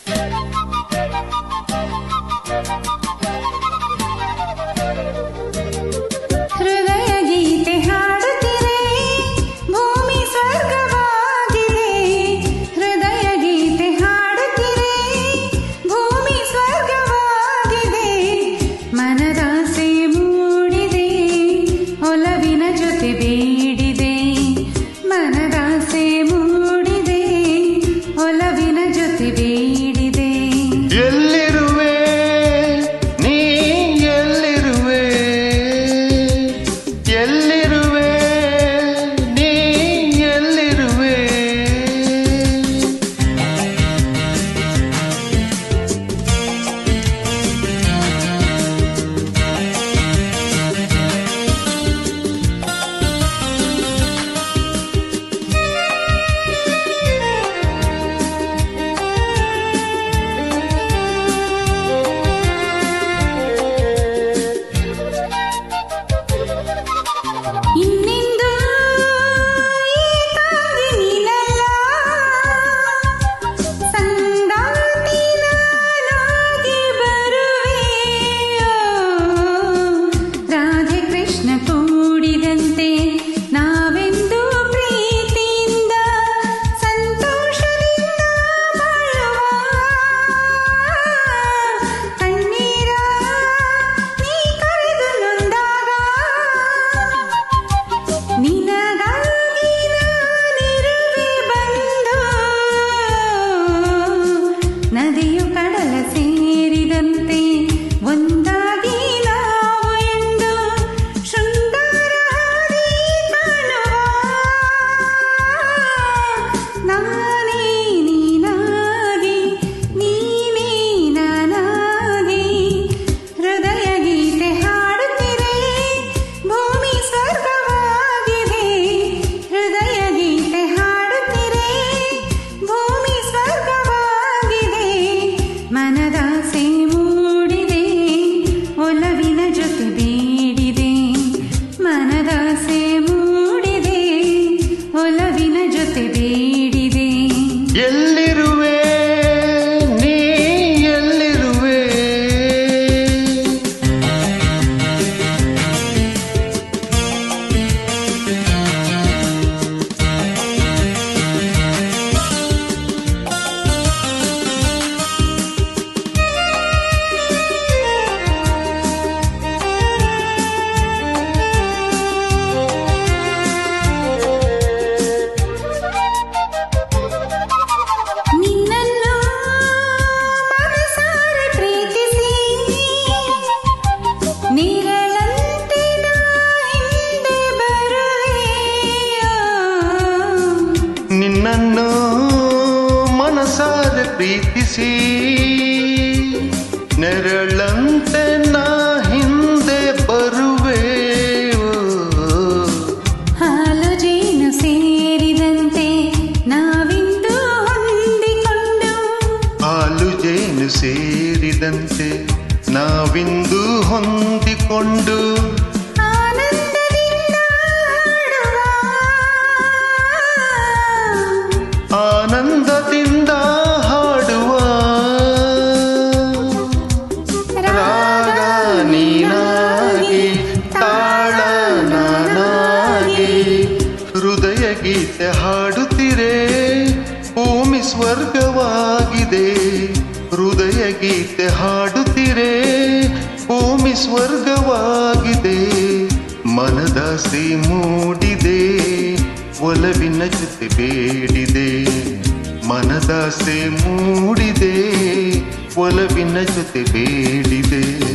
Thank you. manera. ಪ್ರೀತಿಸಿ ನೆರಳಂತೆ ನಾ ಹಿಂದೆ ಬರುವೆ ಹಾಲು ಜೇನು ಸೇರಿದಂತೆ ನಾವಿಂದು ಹೊಂದಿಕೊಂಡು. ಹಾಲು ಜೇನು ಸೇರಿದಂತೆ ನಾವಿಂದು ಹೊಂದಿಕೊಂಡು. ಸ್ವರ್ಗವಾಗಿದೆ. ಹೃದಯ ಗೀತೆ ಹಾಡುತ್ತಿರೆ, ಭೂಮಿ ಸ್ವರ್ಗವಾಗಿದೆ. ಮನದಾಸಿ ಮೂಡಿದೆ, ಒಲವಿನ ಜೊತೆ ಬೇಡಿದೆ. ಮನದಾಸೆ ಮೂಡಿದೆ, ಒಲವಿನ ಜೊತೆ ಬೇಡಿದೆ.